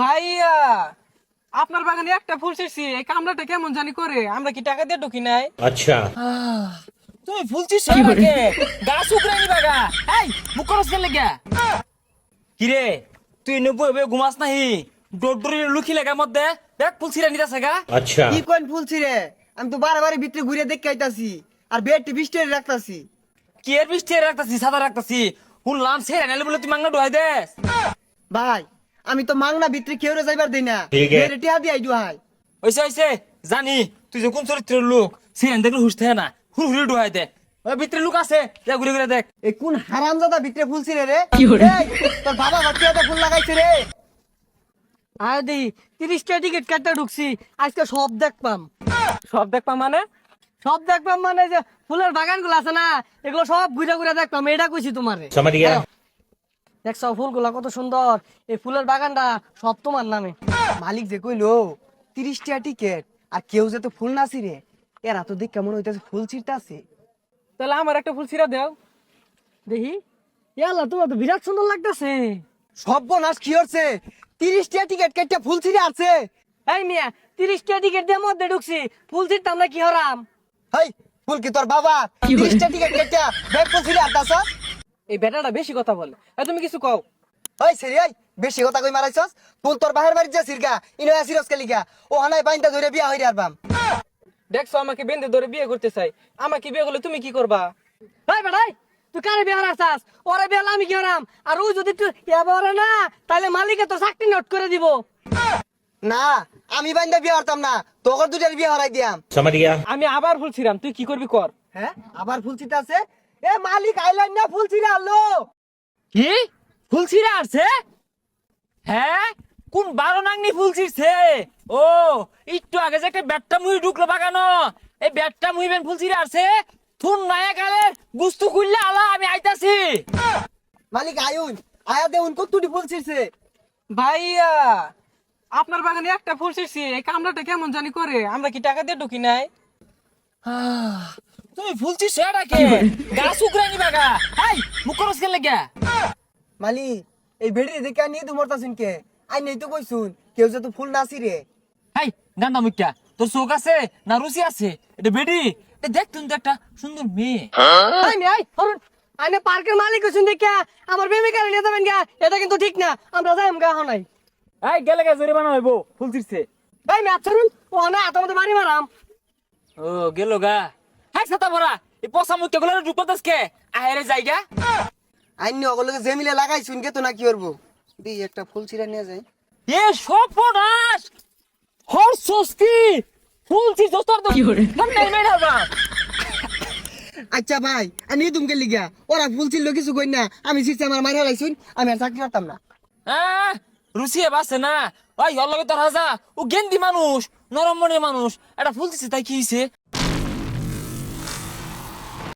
ভাইয়া আপনার বাগানে একটা ফুল ছিঁড়ছি এই কামড়াটা কেমন জানি করে আমরা কি টাকা দিয়ে ঢুকি নাই? আচ্ছা। তুমি ফুল ছিঁড়ছো আমাকে? গাছ উকড়ে নি বাগা এই মুখ করছ কেন কিরে তুই নবু হবে ঘুমাস নাহি? ডডরি লুকি লাগা মধ্যে। দেখ ফুল ছিঁড়ে নিতাছে গা। আচ্ছা। কি কোন ফুল ছিঁড়ে? আমি তো বারে ভিতরে ঘুরে দেখে আইতাছি আর বেড বৃষ্টি রাখতাছি। কি এর বৃষ্টি রাখতাছি সাদা রাখতাছি। শুনলাম নেলে বলে তুই মাংনা ডোহাই দেস। ভাই আমি তো মাংনা ভিতরে কেউ যাইবার দিই না। রেটিয়া দিয়ে আইডু হাই ওইসে ওইসে জানি তুই যে কোন চরিত্রের লোক সিরান দেখলে হুস থাকে না। হুড় হুড়ি ডুহাই দে। ভিতরে লোক আছে যা ঘুরে ঘুরে দেখ। এই কোন ভিতরে ফুল রে তোর বাবা ফুল লাগাইছে রে। আর দি তিরিশটা টিকিট কাটতে ঢুকছি আজকে সব দেখপাম সব দেখপাম মানে? সব দেখপাম মানে যে ফুলের বাগানগুলো আছে না এগুলো সব ঘুরে ঘুরে দেখপাম এটা কইছি তোমারে। দেখছ ফুলগুলা কত সুন্দর। এই ফুলের বাগানটা সব তোমার নামে। মালিক যে কইলো তিরিশ টাকা টিকেট আর কেউ যে ফুল না ছিড়ে, এরা তো দেখ কেমন হইতাছে ফুল ছিড়তাছে। তাহলে আমার একটা ফুল ছিঁড়া দেও। দেখি। ইয়াল্লা তোমার তো বিরাট সুন্দর লাগতেছে। সর্বনাশ কি হচ্ছে? তিরিশ টাকা টিকেট কেটে ফুল ছিড়ে আছে এই মিয়া তিরিশটা টিকিট দিয়ে মধ্যে ঢুকছি। ফুল ছিটতাম না কি হরাম? হেই, ফুল কি তোর বাবা? তিরিশ টাকা টিকেট কেটে ব্যাগ ফুল ছিড়ে আনতাছ? এই বেটাটা বেশি কথা বলে। তুমি কিছু কও। ওই সেরি ওই বেশি কথা কই মারাইছস? তুল তোর বাহির বাড়ি যা সিরগা ইনো আসিরস কে লিগা ও হানাই বাইন্দা ধরে বিয়া হইরে আরবাম। দেখছ আমাকে বেন্দে ধরে বিয়ে করতে চাই। আমাকে বিয়ে করলে তুমি কি করবা? ভাই বেড়াই তুই কারে বিয়ে হারাস ওরে বিয়ে আমি কি হারাম আর ও যদি তুই ইয়া বরে না তাহলে মালিকে তো চাকরি নট করে দিব। না আমি বাইন্দা বিয়ে হারতাম না তোর দুটার বিয়ে হারাই দিয়াম। আমি আবার ভুলছিলাম তুই কি করবি কর। হ্যাঁ আবার ফুলছিতে আছে? এ মালিক আইলাইন না ফুল ছিড়ে আনলো কি? ফুল ছিঁড়া আছে হ্যাঁ? কোন বারো নাংনি ফুল ছিঁড়ছে ও একটু আগে যে একটা ব্যাটটা মুই ঢুকলো বাগানো। এই ব্যাটটা মুই বেন ফুল ছিঁড়া আছে থুন নায়া গালের গুস্তু খুললে আলা আমি আইতাছি। মালিক আয়ুন আয়া দেউন কতটি ফুল ছিড়ছে ভাইয়া আপনার বাগানে একটা ফুল ছিঁড়ছি এই কামড়াটা কেমন জানি করে? আমরা কি টাকা দিয়ে ঢুকি নাই? তুমি ফুল ছিঁড়ছো এটাকে গাছ উকরানি বাগা হাই মুখ করস কেন লেগা? মালি এই ভেড়ি দেখে নিয়ে তো মরতাছিন কে? আই নেই তো কইছুন কেউ যে তো ফুল না ছিড়ে হাই গান্দা মুখটা তোর চোখ আছে না রুচি আছে? এটা বেডি এটা দেখ তুমি তো একটা সুন্দর মেয়ে। এই মিয়া এই হরুন আইনে পার্কের মালিক হচ্ছেন দেখে আমার প্রেমিকারে নিয়ে যাবেন গা এটা কিন্তু ঠিক না আমরা যাই গা হনাই। এই গেলে গা জরিমানা হইব ফুল ছিঁড়ছে এই মিয়া ছাড়ুন ও না মধ্যে বাড়ি মারাম। ও গেল গা। হাই সাতা ভরা এই পচা মুখটা গুলো ঢুকতাস কে আহেরে জায়গা আইনি অগলকে যে মিলে লাগাইছুন কে তো না কি করব দি একটা ফুল ছিড়ে নিয়ে যায় এ সর্বনাশ! হর সস্তি! ফুল তোর তো নাই মেয়ে হারবা আচ্ছা ভাই আমি তুমকে লিগা। ওরা ফুল ছিল কিছু কই না। আমি ছিড়ছি আমার মারি হারাইছুন আমি আর চাকরি করতাম না। আহ, রুচিয়ে বাসে না। ওই ওর লগে তোর হাজা ও গেন্দি মানুষ। নরম মনের মানুষ। এটা ফুলতেছে তাই কি হইছে?